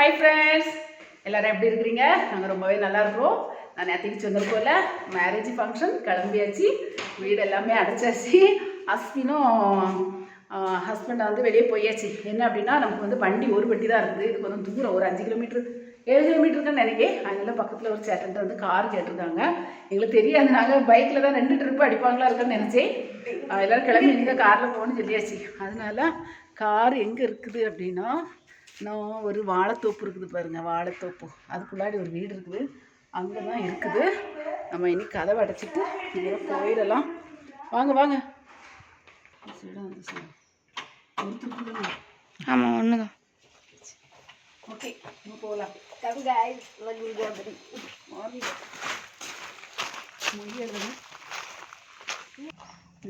Hi friends எல்லாரும் எப்படி இருக்கிறீங்க? நாங்கள் ரொம்பவே நல்லா இருக்கிறோம். நான் நேற்றுக்கு சொன்னது மேரேஜ் ஃபங்க்ஷன் கிளம்பியாச்சு. வீடு எல்லாமே அடைச்சாச்சு. ஹஸ்பினும் ஹஸ்பண்டை வந்து வெளியே போயாச்சு. என்ன அப்படின்னா நமக்கு வந்து வண்டி ஒரு வண்டி தான் இருக்குது. இது கொஞ்சம் தூரம் ஒரு அஞ்சு கிலோமீட்டர் ஏழு கிலோமீட்டருக்குன்னு நினைக்கிறேன். அதனால பக்கத்தில் ஒரு சேட்டன்ட்டு வந்து கார் கேட்டிருக்காங்க எங்களுக்கு தெரியாது நாங்கள் பைக்கில் தான் ரெண்டு ட்ரிப்பு அடிப்பாங்களா இருக்குன்னு நினச்சேன். எல்லோரும் கிளம்பி எங்கே காரில் போகணும்னு சொல்லியாச்சு. அதனால கார் எங்கே இருக்குது அப்படின்னா நான் ஒரு வாழைத்தோப்பு இருக்குது பாருங்கள் வாழைத்தோப்பு. அதுக்குள்ளாடி ஒரு வீடு இருக்குது. அங்கே தான் இருக்குது. நம்ம இனி கதவை அடைச்சிட்டு இங்கே போயிடலாம். வாங்க வாங்க. ஆமாம் ஒன்று தான் ஓகே போகலாம்.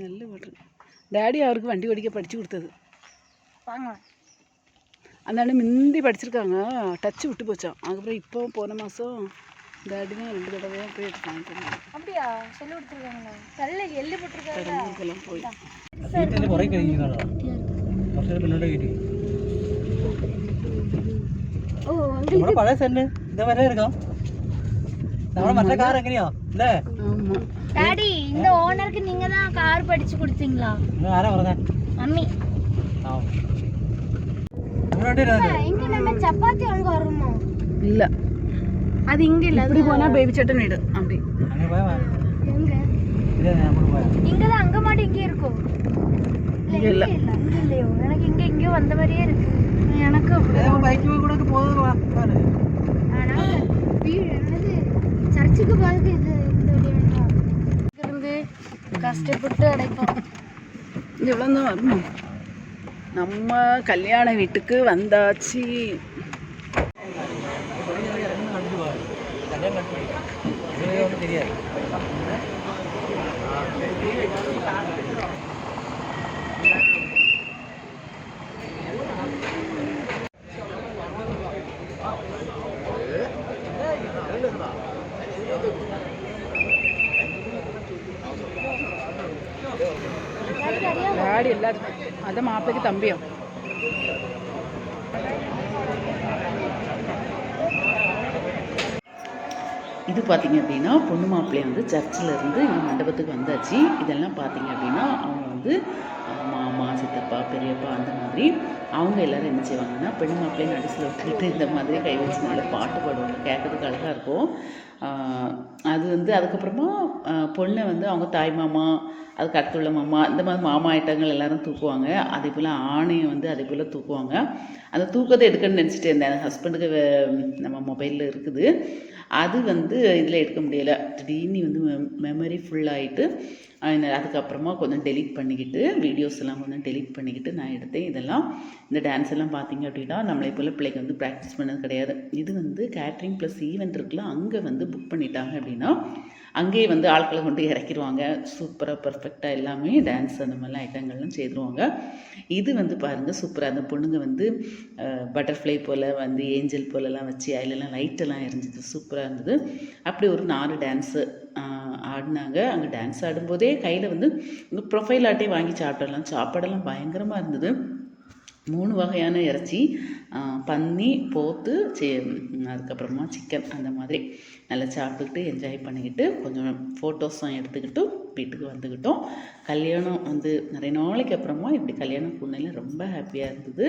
நல்ல விட்ரு டேடி அவருக்கு வண்டி ஓடிக்க படித்து கொடுத்தது. வாங்க. அந்த அண்ணன் முந்தி படிச்சிருக்காங்க டச்சு விட்டு போச்சான் அதுக்கப்புறம் இப்போ போன மாதம் டேடி தான் ரெண்டு தடவையாக போய் எடுத்து வாங்கிட்டு வந்தாங்க. அப்படியா சொல்லி கொடுத்துருக்காங்களா கல்ல எள்ளு போட்டிருக்காங்க கடம்பூருக்கெல்லாம் போய் വീട്ടിൽ കുറേ കഴിക്കുന്നതാണോ കുറച്ച് പിന്നോട്ട് കയറ്റി ഓ നമ്മുടെ പഴയ സെല്ല് ഇതേ വരെ എടുക്കാം നമ്മുടെ മറ്റേ കാർ എങ്ങനെയാ അല്ലേ ஆமாம் டாடி இந்த ஓனருக்கு நீங்க தான் கார் படிச்சு கொடுத்தீங்களா നിങ്ങൾ ആരാ പറഞ്ഞേ மம்மி ആ இல்ல அது இங்க இல்ல இப்படி போனா பேபி சட்டன் வீடு அப்படி இங்க தான் அங்க மாட்டி இங்க இருக்கும் இங்க இல்ல இங்க இல்லையோ எனக்கு இங்க இங்க வந்த மாதிரியே இருக்கு எனக்கு பைக் கூட போதும் ஆனா வீடு என்னது சர்ச்சுக்கு போறதுக்கு இது இந்த வழியா இருந்து கஷ்டப்பட்டு அடைப்போம் இவ்வளோ தான் வரணும் நம்ம கல்யாண வீட்டுக்கு வந்தாச்சு. எல்லாருக்கும் അത് മാപ്പിളക്ക് തമ്പിയോ? இது பார்த்திங்க அப்படின்னா பொண்ணு மாப்பிள்ளை வந்து சர்ச்சில் இருந்து இங்கே மண்டபத்துக்கு வந்தாச்சு. இதெல்லாம் பார்த்திங்க அப்படின்னா அவங்க வந்து மாமா சித்தப்பா பெரியப்பா அந்த மாதிரி அவங்க எல்லோரும் என்ன செய்வாங்கன்னா பெண் மாப்பிள்ளை நடுசில் விட்டுக்கிட்டு இந்த மாதிரி கை வச்சு நல்ல பாட்டு பாடுவாங்க. கேட்கறதுக்கு அழகாக இருக்கும். அது வந்து அதுக்கப்புறமா பொண்ணை வந்து அவங்க தாய் மாமா அதுக்கு அடுத்துள்ள மாமா இந்த மாதிரி மாமா ஐட்டங்கள் எல்லோரும் தூக்குவாங்க. அதே போல் ஆணையை வந்து அதே போல் தூக்குவாங்க. அந்த தூக்கத்தை எடுக்கணும்னு நினச்சிட்டு இருந்தேன். ஹஸ்பண்டுக்கு நம்ம மொபைலில் இருக்குது. அது வந்து இதில் எடுக்க முடியலை. திடீர்னு வந்து மெமரி ஃபுல்லாகிட்டு அதுக்கப்புறமா கொஞ்சம் டெலீட் பண்ணிக்கிட்டு வீடியோஸ் எல்லாம் கொஞ்சம் டெலீட் பண்ணிக்கிட்டு நான் எடுத்தேன். இதெல்லாம் இந்த டான்ஸ் எல்லாம் பார்த்தீங்க அப்படின்னா நம்மளை போல் பிள்ளைக்கு வந்து ப்ராக்டிஸ் பண்ணது கிடையாது. இது வந்து கேட்ரிங் ப்ளஸ் ஈவெண்ட் இருக்குல்ல அங்கே வந்து புக் பண்ணிட்டாங்க அப்படின்னா அங்கேயே வந்து ஆட்களை கொண்டு இறக்கிடுவாங்க சூப்பராக பர்ஃபெக்டாக எல்லாமே டான்ஸ் அந்த மாதிரிலாம் ஐட்டங்கள்லாம் செய்துருவாங்க. இது வந்து பாருங்கள் சூப்பராக அந்த பொண்ணுங்க வந்து பட்டர்ஃப்ளை போல் வந்து ஏஞ்சல் போலலாம் வச்சு அதிலலாம் லைட்டெல்லாம் எரிஞ்சுது. சூப்பராக இருந்தது. அப்படி ஒரு நாலு டான்ஸு ஆடினாங்க. அங்கே டான்ஸ் ஆடும்போதே கையில் வந்து இந்த ப்ரொஃபைல் ஆட்டே வாங்கி சாப்பிடலாம். சாப்பாடெல்லாம் பயங்கரமாக இருந்தது. மூணு வகையான இறைச்சி பன்னி போத்து சே அதுக்கப்புறமா சிக்கன் அந்த மாதிரி. நல்லா சாப்பிட்டுக்கிட்டு என்ஜாய் பண்ணிக்கிட்டு கொஞ்சம் ஃபோட்டோஸும் எடுத்துக்கிட்டு வீட்டுக்கு வந்துக்கிட்டோம். கல்யாணம் வந்து நிறைய நாளைக்கு அப்புறமா இப்படி கல்யாணம் பொண்ணில் ரொம்ப ஹாப்பியாக இருந்தது.